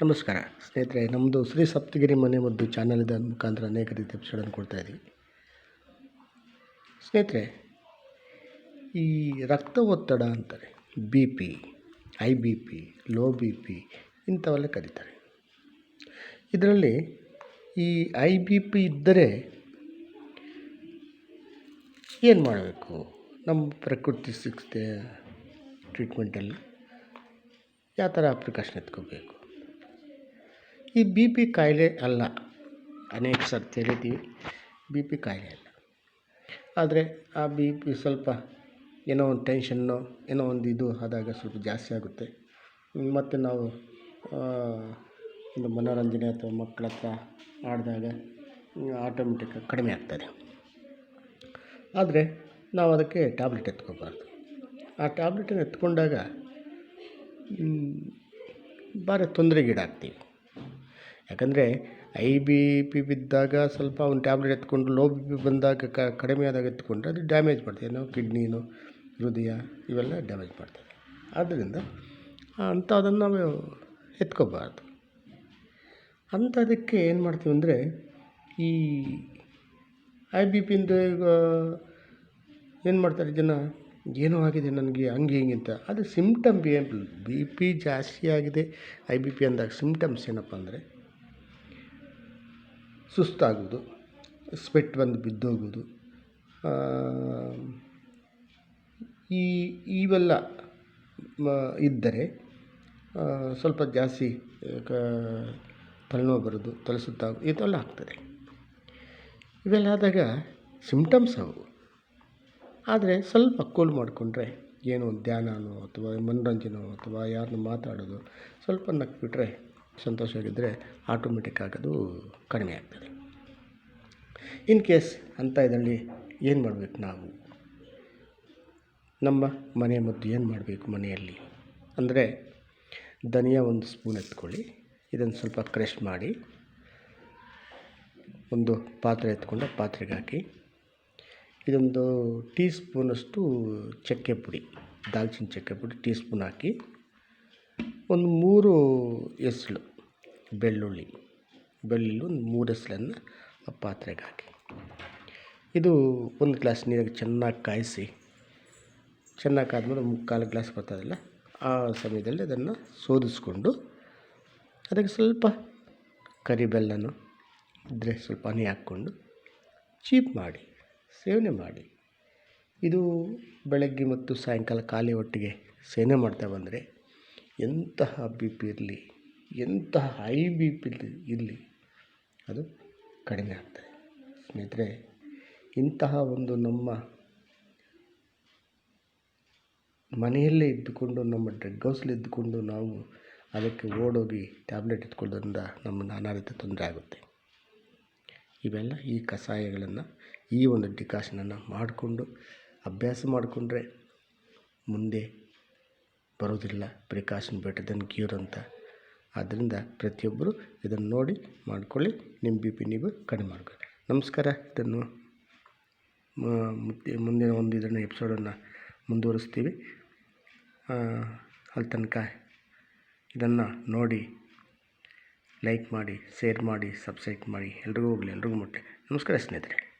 ನಮಸ್ಕಾರ, ಸ್ನೇಹಿತರೆ ನಮ್ಮದು ಶ್ರೀ ಸಪ್ತಗಿರಿ ಮನೆ ಮದ್ದು ಚಾನಲಿದ ಮುಖಾಂತರ ಅನೇಕ ರೀತಿಯ ಕೊಡ್ತಾ ಇದ್ದೀವಿ ಸ್ನೇಹಿತರೆ, ಈ ರಕ್ತ ಒತ್ತಡ ಅಂತಾರೆ B P I B P low B P ಇಂಥವೆಲ್ಲ ಕರೀತಾರೆ. ಇದರಲ್ಲಿ ಈ ಐ ಬಿ ಪಿ ಇದ್ದರೆ ಏನು ಮಾಡಬೇಕು? ನಮ್ಮ ಪ್ರಕೃತಿ ಸಿಕ್ಸ್ತೆ ಟ್ರೀಟ್ಮೆಂಟಲ್ಲಿ ಯಾವ ಥರ ಪ್ರಿಕಾಷನ್ ಎತ್ಕೋಬೇಕು? ಈ ಬಿ ಪಿ ಕಾಯಿಲೆ ಅಲ್ಲ. ಅನೇಕ ಸರ್ತಿ ಹೇಳಿದ್ದೀವಿ ಬಿ ಪಿ ಕಾಯಿಲೆ ಅಲ್ಲ. ಆದರೆ ಆ ಬಿ ಪಿ ಸ್ವಲ್ಪ ಏನೋ ಒಂದು ಟೆನ್ಷನ್ನು, ಏನೋ ಒಂದು ಇದು ಆದಾಗ ಸ್ವಲ್ಪ ಜಾಸ್ತಿ ಆಗುತ್ತೆ. ಮತ್ತು ನಾವು ಒಂದು ಮನೋರಂಜನೆ ಅಥವಾ ಮಕ್ಕಳ ಹತ್ರ ಆಡಿದಾಗ ಆಟೋಮೆಟಿಕ್ಕಾಗಿ ಕಡಿಮೆ ಆಗ್ತದೆ. ಆದರೆ ನಾವು ಅದಕ್ಕೆ ಟ್ಯಾಬ್ಲೆಟ್ ಎತ್ಕೋಬಾರ್ದು. ಆ ಟ್ಯಾಬ್ಲೆಟನ್ನು ಎತ್ಕೊಂಡಾಗ ಭಾರಿ ತೊಂದರೆಗೀಡಾಗ್ತೀವಿ. ಯಾಕಂದರೆ ಐ ಬಿ ಪಿ ಬಿದ್ದಾಗ ಸ್ವಲ್ಪ ಒಂದು ಟ್ಯಾಬ್ಲೆಟ್ ಎತ್ಕೊಂಡು ಲೋ ಬಿ ಪಿ ಬಂದಾಗ ಕಡಿಮೆ ಆದಾಗ ಎತ್ಕೊಂಡ್ರೆ ಅದು ಡ್ಯಾಮೇಜ್ ಮಾಡ್ತದೆ. ಏನೋ ಕಿಡ್ನಿನು, ಹೃದಯ ಇವೆಲ್ಲ ಡ್ಯಾಮೇಜ್ ಮಾಡ್ತದೆ. ಆದ್ದರಿಂದ ಅಂಥದನ್ನು ನಾವು ಎತ್ಕೋಬಾರ್ದು. ಅಂಥದಕ್ಕೆ ಏನು ಮಾಡ್ತೀವಿ ಅಂದರೆ ಈ ಐ ಬಿ ಪಿಯಿಂದ ಈಗ ಏನು ಮಾಡ್ತಾರೆ ಜನ? ಏನೋ ಆಗಿದೆ ನನಗೆ, ಹಂಗೆ ಹಿಂಗೆ ಅಂತ. ಅದು ಸಿಮ್ಟಮ್ ಏನು ಬಿ ಪಿ ಜಾಸ್ತಿ ಆಗಿದೆ. ಐ ಬಿ ಪಿ ಅಂದಾಗ ಸಿಮ್ಟಮ್ಸ್ ಏನಪ್ಪ ಅಂದರೆ ಸುಸ್ತಾಗೋದು ಸ್ವೆಟ್ ಬಂದು ಬಿದ್ದೋಗೋದು ಈ, ಇವೆಲ್ಲ ಇದ್ದರೆ ಸ್ವಲ್ಪ ಜಾಸ್ತಿ, ಕ, ತಲೆನೋವು ಬರೋದು ತಲೆ ಸುತ್ತ ಇದೆಲ್ಲ ಆಗ್ತದೆ. ಇವೆಲ್ಲ ಆದಾಗ ಸಿಂಪ್ಟಮ್ಸ್ ಅವು. ಆದರೆ ಸ್ವಲ್ಪ ಕೂಲ್ ಮಾಡಿಕೊಂಡ್ರೆ, ಏನು ಧ್ಯಾನನೋ ಅಥವಾ ಮನೋರಂಜನೆಯೋ ಅಥವಾ ಯಾರನ್ನ ಮಾತಾಡೋದು, ಸ್ವಲ್ಪ ನಕ್ಬಿಟ್ರೆ ಸಂತೋಷವಾಗಿದ್ದರೆ ಆಟೋಮೆಟಿಕ್ ಆಗೋದು ಕಡಿಮೆ ಆಗ್ತದೆ. ಇನ್ ಕೇಸ್ ಅಂತ ಇದರಲ್ಲಿ ಏನು ಮಾಡಬೇಕು ನಾವು? ನಮ್ಮ ಮನೆ ಮದ್ದು ಏನು ಮಾಡಬೇಕು ಮನೆಯಲ್ಲಿ? ಅಂದರೆ ಧನಿಯಾ ಒಂದು ಸ್ಪೂನ್ ಎತ್ಕೊಳ್ಳಿ. ಇದನ್ನು ಸ್ವಲ್ಪ ಕ್ರಷ್ ಮಾಡಿ. ಒಂದು ಪಾತ್ರೆ ಎತ್ಕೊಂಡು ಪಾತ್ರೆಗೆ ಹಾಕಿ. ಇದೊಂದು ಟೀ ಸ್ಪೂನಷ್ಟು ಚಕ್ಕೆ ಪುಡಿ ದಾಲ್ಚಿನ್ನಿ ಚಕ್ಕೆ ಪುಡಿ ಟೀ ಸ್ಪೂನ್ ಹಾಕಿ. ಒಂದು ಮೂರು ಎಸಳು ಬೆಳ್ಳುಳ್ಳಿ. ಬೆಳ್ಳುಳ್ಳಿ ಒಂದು ಮೂರು ಎಸಳನ್ನು ಆ ಪಾತ್ರೆಗೆ ಹಾಕಿ. ಇದು ಒಂದು ಗ್ಲಾಸ್ ನೀರಿಗೆ ಚೆನ್ನಾಗಿ ಕಾಯಿಸಿ, ಚೆನ್ನಾಗಿ ಕಾದ್ಮೇಲೆ ಮುಕ್ಕಾಲು ಗ್ಲಾಸ್ ಬರ್ತದಲ್ಲ, ಆ ಸಮಯದಲ್ಲಿ ಅದನ್ನು ಶೋಧಿಸ್ಕೊಂಡು ಅದಕ್ಕೆ ಸ್ವಲ್ಪ ಕರಿಬೆಲ್ಲನೂ ಇದ್ದರೆ ಸ್ವಲ್ಪ ಹನಿ ಹಾಕ್ಕೊಂಡು ಚೀಪ್ ಮಾಡಿ, ಸೇವನೆ ಮಾಡಿ. ಇದು ಬೆಳಗ್ಗೆ ಮತ್ತು ಸಾಯಂಕಾಲ ಖಾಲಿ ಹೊಟ್ಟೆಗೆ ಸೇವನೆ ಮಾಡ್ತಾ ಬಂದರೆ ಎಂತಹ ಬಿ ಪಿ ಇರಲಿ, ಎಂತಹ ಹೈ ಬಿ ಪಿ ಇರಲಿ ಅದು ಕಡಿಮೆ ಆಗ್ತದೆ. ಸ್ನೇಹಿತರೆ, ಇಂತಹ ಒಂದು ನಮ್ಮ ಮನೆಯಲ್ಲೇ ಇದ್ದುಕೊಂಡು, ನಮ್ಮ ಡ್ರಗ್ ಹೌಸಲ್ಲಿ ಇದ್ದುಕೊಂಡು ನಾವು ಅದಕ್ಕೆ ಓಡೋಗಿ ಟ್ಯಾಬ್ಲೆಟ್ ಎತ್ಕೊಳ್ಳೋದ್ರಿಂದ ನಮ್ಮ ನಾನಾ ರೀತಿ ತೊಂದರೆ ಆಗುತ್ತೆ. ಇವೆಲ್ಲ ಈ ಕಷಾಯಗಳನ್ನು, ಈ ಒಂದು ಡಿಕಾಷನನ್ನು ಮಾಡಿಕೊಂಡು, ಅಭ್ಯಾಸ ಮಾಡಿಕೊಂಡ್ರೆ ಮುಂದೆ ಬರೋದಿಲ್ಲ ಪ್ರಿಕಾಷನ್ ಬೆಟರ್ ದೆನ್ ಕ್ಯೂರ್ ಅಂತ. ಆದ್ದರಿಂದ ಪ್ರತಿಯೊಬ್ಬರು ಇದನ್ನು ನೋಡಿ ಮಾಡಿಕೊಳ್ಳಿ. ನಿಮ್ಮ ಬಿ ಪಿ ನೀವು ಕಡಿಮೆ ಮಾಡ್ಕೊಳ್ಳಿ. ನಮಸ್ಕಾರ. ಇದನ್ನು ಮುಂದಿನ ಒಂದು ಇದನ್ನು ಎಪಿಸೋಡನ್ನು ಮುಂದುವರಿಸ್ತೀವಿ. ಅಲ್ಲಿ ತನಕ ಇದನ್ನು ನೋಡಿ ಲೈಕ್ ಮಾಡಿ ಶೇರ್ ಮಾಡಿ ಸಬ್ಸ್ಕ್ರೈಬ್ ಮಾಡಿ. ಎಲ್ರಿಗೂ ಹೋಗಲಿ. ಎಲ್ರಿಗೂ ಮುಟ್ಟಲಿ ನಮಸ್ಕಾರ ಸ್ನೇಹಿತರೆ.